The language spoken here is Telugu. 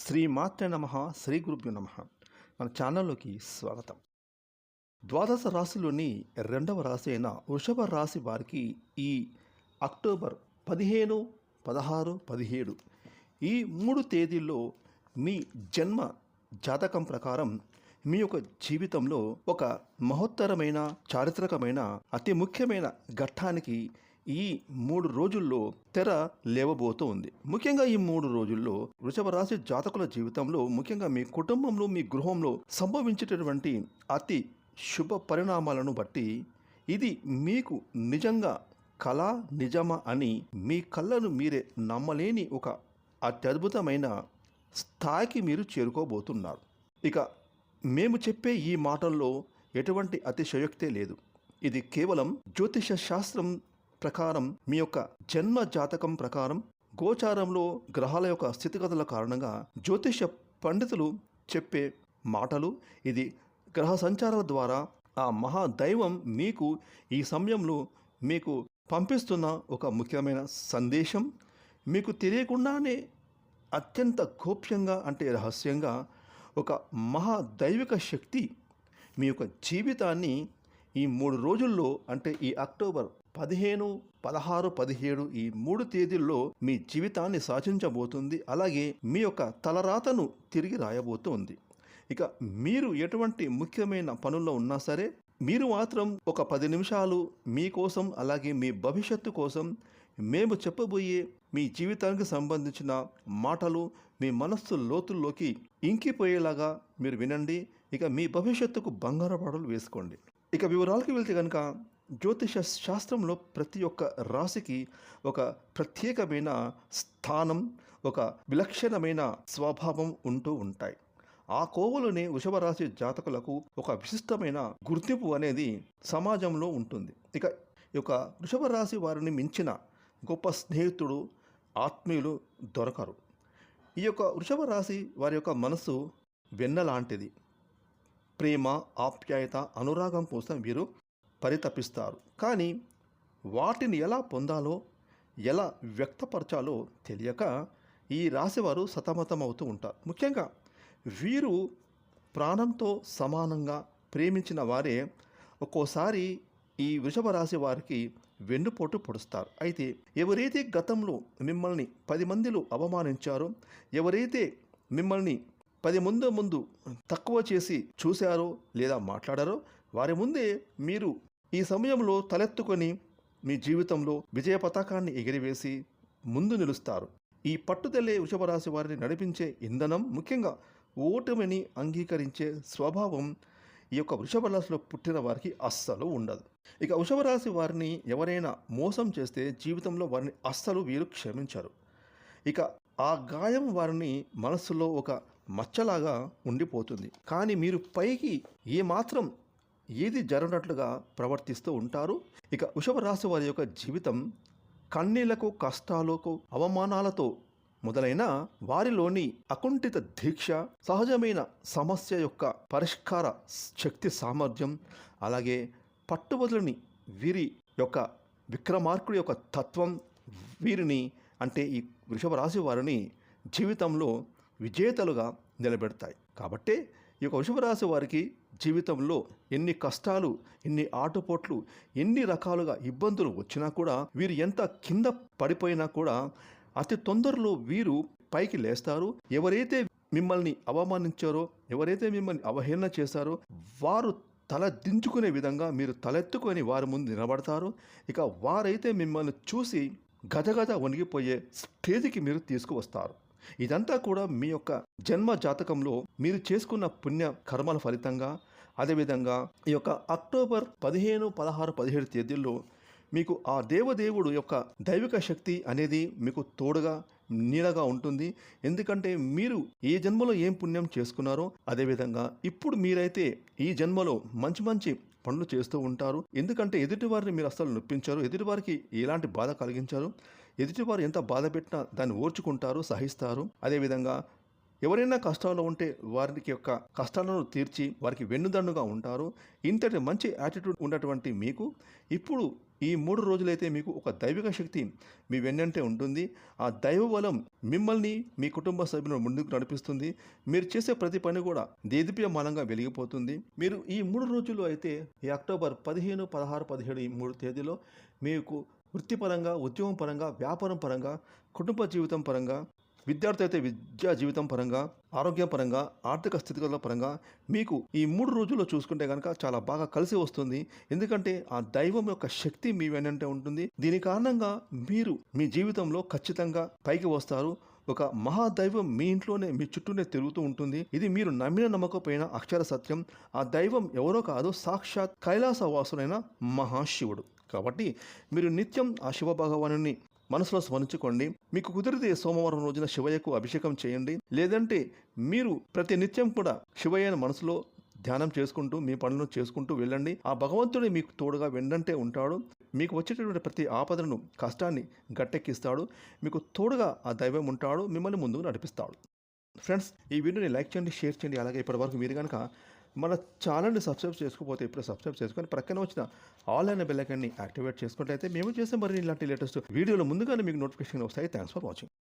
శ్రీ మాత్రే నమ శ్రీ గురుభ్యో నమ. మన ఛానల్లోకి స్వాగతం. ద్వాదశ రాశిలోని రెండవ రాశి అయిన వృషభ రాశి వారికి ఈ అక్టోబర్ పదిహేను పదహారు పదిహేడు ఈ మూడు తేదీల్లో మీ జన్మ జాతకం ప్రకారం మీ యొక్క జీవితంలో ఒక మహోత్తరమైన చారిత్రకమైన అతి ముఖ్యమైన ఘట్టానికి ఈ మూడు రోజుల్లో తెర లేవబోతూ ఉంది. ముఖ్యంగా ఈ మూడు రోజుల్లో వృషభ రాశి జాతకుల జీవితంలో ముఖ్యంగా మీ కుటుంబంలో మీ గృహంలో సంభవించేటటువంటి అతి శుభ పరిణామాలను బట్టి ఇది మీకు నిజంగా కళ నిజమా అని మీ కళ్ళను మీరే నమ్మలేని ఒక అత్యద్భుతమైన స్థాయికి మీరు చేరుకోబోతున్నారు. ఇక మేము చెప్పే ఈ మాటల్లో ఎటువంటి అతిశయోక్తే లేదు. ఇది కేవలం జ్యోతిష శాస్త్రం ప్రకారం మీ యొక్క జన్మ జాతకం ప్రకారం గోచారంలో గ్రహాల యొక్క స్థితిగతుల కారణంగా జ్యోతిష పండితులు చెప్పే మాటలు ఇది గ్రహ సంచారాల ద్వారా ఆ మహాదైవం మీకు ఈ సమయంలో మీకు పంపిస్తున్న ఒక ముఖ్యమైన సందేశం. మీకు తెలియకుండానే అత్యంత గోప్యంగా అంటే రహస్యంగా ఒక మహాదైవిక శక్తి మీ యొక్క జీవితాన్ని ఈ మూడు రోజుల్లో అంటే ఈ అక్టోబర్ పదిహేను పదహారు పదిహేడు ఈ మూడు తేదీల్లో మీ జీవితాన్ని సాధించబోతుంది. అలాగే మీ యొక్క తలరాతను తిరిగి రాయబోతుంది. ఇక మీరు ఎటువంటి ముఖ్యమైన పనుల్లో ఉన్నా సరే మీరు మాత్రం ఒక పది నిమిషాలు మీకోసం అలాగే మీ భవిష్యత్తు కోసం మేము చెప్పబోయే మీ జీవితానికి సంబంధించిన మాటలు మీ మనస్సు లోతుల్లోకి ఇంకిపోయేలాగా మీరు వినండి. ఇక మీ భవిష్యత్తుకు బంగారు పాటలు వేసుకోండి. ఇక వివరాలకి వెళ్తే కనుక జ్యోతిష శాస్త్రంలో ప్రతి ఒక్క రాశికి ఒక ప్రత్యేకమైన స్థానం ఒక విలక్షణమైన స్వభావం ఉంటూ ఉంటాయి. ఆ కోవలోనే వృషభ రాశి జాతకులకు ఒక విశిష్టమైన గుర్తింపు అనేది సమాజంలో ఉంటుంది. ఇక ఈ యొక్క వృషభ రాశి వారిని మించిన గొప్ప స్నేహితుడు ఆత్మీయులు దొరకరు. ఈ యొక్క వృషభ రాశి వారి యొక్క మనసు వెన్న లాంటిది ప్రేమ ఆప్యాయత అనురాగం కోసం వీరు పరితపిస్తారు. కానీ వాటిని ఎలా పొందాలో ఎలా వ్యక్తపరచాలో తెలియక ఈ రాశివారు సతమతమవుతూ ఉంటారు. ముఖ్యంగా వీరు ప్రాణంతో సమానంగా ప్రేమించిన వారే ఒక్కోసారి ఈ వృషభ రాశి వారికి వెన్నుపోటు పొడుస్తారు. అయితే ఎవరైతే గతంలో మిమ్మల్ని పది మందిలో అవమానించారో ఎవరైతే మిమ్మల్ని పది ముందు ముందు తక్కువ చేసి చూశారో లేదా మాట్లాడారో వారి ముందే మీరు ఈ సమయంలో తలెత్తుకొని మీ జీవితంలో విజయ పతాకాన్ని ఎగిరివేసి ముందు నిలుస్తారు. ఈ పట్టుదలే వృషభరాశి వారిని నడిపించే ఇంధనం ముఖ్యంగా ఓటమిని అంగీకరించే స్వభావం ఈ యొక్క వృషభ రాశిలో పుట్టిన వారికి అస్సలు ఉండదు. ఇక వృషభ రాశి వారిని ఎవరైనా మోసం చేస్తే జీవితంలో వారిని అస్సలు వీరు క్షమించరు. ఇక ఆ గాయం వారిని మనస్సులో ఒక మచ్చలాగా ఉండిపోతుంది. కానీ మీరు పైకి ఏమాత్రం ఏది జరగనట్లుగా ప్రవర్తిస్తూ ఉంటారు? ఇక వృషభ రాశి వారి యొక్క జీవితం కన్నీళ్ళకు కష్టాలకు అవమానాలతో మొదలైన వారిలోని అకుంఠిత దీక్ష సహజమైన సమస్య యొక్క పరిష్కార శక్తి సామర్థ్యం అలాగే పట్టుబదులని వీరి యొక్క విక్రమార్కుడి యొక్క తత్వం వీరిని అంటే ఈ వృషభ రాశి వారిని జీవితంలో విజేతలుగా నిలబెడతాయి. కాబట్టే ఈ యొక్క వృషభ రాశి వారికి జీవితంలో ఎన్ని కష్టాలు ఎన్ని ఆటుపోట్లు ఎన్ని రకాలుగా ఇబ్బందులు వచ్చినా కూడా వీరు ఎంత కింద పడిపోయినా కూడా అతి తొందరలో వీరు పైకి లేస్తారు. ఎవరైతే మిమ్మల్ని అవమానించారో ఎవరైతే మిమ్మల్ని అవహేళన చేశారో వారు తల దించుకునే విధంగా మీరు తలెత్తుకొని వారి ముందు నిలబడతారు. ఇక వారైతే మిమ్మల్ని చూసి గదగద వణిగిపోయే స్టేజ్కి మీరు తీసుకువస్తారు. ఇదంతా కూడా మీ యొక్క జన్మ జాతకంలో మీరు చేసుకున్న పుణ్య కర్మల ఫలితంగా అదేవిధంగా ఈ యొక్క అక్టోబర్ పదిహేను పదహారు పదిహేడు తేదీల్లో మీకు ఆ దేవదేవుడు యొక్క దైవిక శక్తి అనేది మీకు తోడుగా నీడగా ఉంటుంది. ఎందుకంటే మీరు ఏ జన్మలో ఏం పుణ్యం చేసుకున్నారో అదేవిధంగా ఇప్పుడు మీరైతే ఈ జన్మలో మంచి మంచి పనులు చేస్తూ ఉంటారు. ఎందుకంటే ఎదుటివారిని మీరు అస్సలు నొప్పించారు. ఎదుటివారికి ఎలాంటి బాధ కలిగించారు. ఎదుటివారు ఎంత బాధ పెట్టినా దాన్ని ఓర్చుకుంటారు సహిస్తారు. అదేవిధంగా ఎవరైనా కష్టాల్లో ఉంటే వారికి యొక్క కష్టాలను తీర్చి వారికి వెన్నుదన్నుగా ఉంటారు. ఇంతటి మంచి యాటిట్యూడ్ ఉన్నటువంటి మీకు ఇప్పుడు ఈ మూడు రోజులైతే మీకు ఒక దైవిక శక్తి మీ వెన్నంటే ఉంటుంది. ఆ దైవ బలం మిమ్మల్ని మీ కుటుంబ సభ్యులను ముందుకు నడిపిస్తుంది. మీరు చేసే ప్రతి పని కూడా దేదీప్యమానంగా వెలిగిపోతుంది. మీరు ఈ మూడు రోజులు అయితే ఈ అక్టోబర్ పదిహేను పదహారు పదిహేడు ఈ మూడు తేదీలో మీకు వృత్తిపరంగా ఉద్యోగం పరంగా వ్యాపారం పరంగా కుటుంబ జీవితం పరంగా విద్యార్థి అయితే విద్యా జీవితం పరంగా ఆరోగ్యం పరంగా ఆర్థిక స్థితిగతుల పరంగా మీకు ఈ మూడు రోజుల్లో చూసుకుంటే కనుక చాలా బాగా కలిసి వస్తుంది. ఎందుకంటే ఆ దైవం యొక్క శక్తి మీ వెనంటే ఉంటుంది. దీని కారణంగా మీరు మీ జీవితంలో ఖచ్చితంగా పైకి వస్తారు. ఒక మహాదైవం మీ ఇంట్లోనే మీ చుట్టూనే తిరుగుతూ ఉంటుంది. ఇది మీరు నమ్మిన నమ్మకపోయిన అక్షర సత్యం. ఆ దైవం ఎవరో కాదు సాక్షాత్ కైలాసవాసులైన మహాశివుడు. కాబట్టి మీరు నిత్యం ఆ శివ భగవానుని మనసులో స్మరించుకోండి. మీకు కుదిరితే సోమవారం రోజున శివయ్యకు అభిషేకం చేయండి. లేదంటే మీరు ప్రతి నిత్యం కూడా శివయ్యను మనసులో ధ్యానం చేసుకుంటూ మీ పనులను చేసుకుంటూ వెళ్ళండి. ఆ భగవంతుడే మీకు తోడుగా వెండంటే ఉంటాడు. మీకు వచ్చేటటువంటి ప్రతి ఆపదను కష్టాన్ని గట్టెక్కిస్తాడు. మీకు తోడుగా ఆ దైవం ఉంటాడు. మిమ్మల్ని ముందుకు నడిపిస్తాడు. ఫ్రెండ్స్ ఈ వీడియోని లైక్ చేయండి షేర్ చేయండి. అలాగే ఇప్పటివరకు మీరు కనుక మన ఛానల్ని సబ్స్క్రైబ్ చేసుకోకపోతే ఇప్పుడు సబ్స్క్రైబ్ చేసుకొని ప్రక్కన వచ్చిన ఆల్ అయిన బెల్లైకాన్ని యాక్టివేట్ చేసుకుంటే అయితే మేము చేసే మరి ఇలాంటి లేటెస్ట్ వీడియోలు ముందుగానే మీకు నోటిఫికేషన్ వస్తాయి. Thanks for watching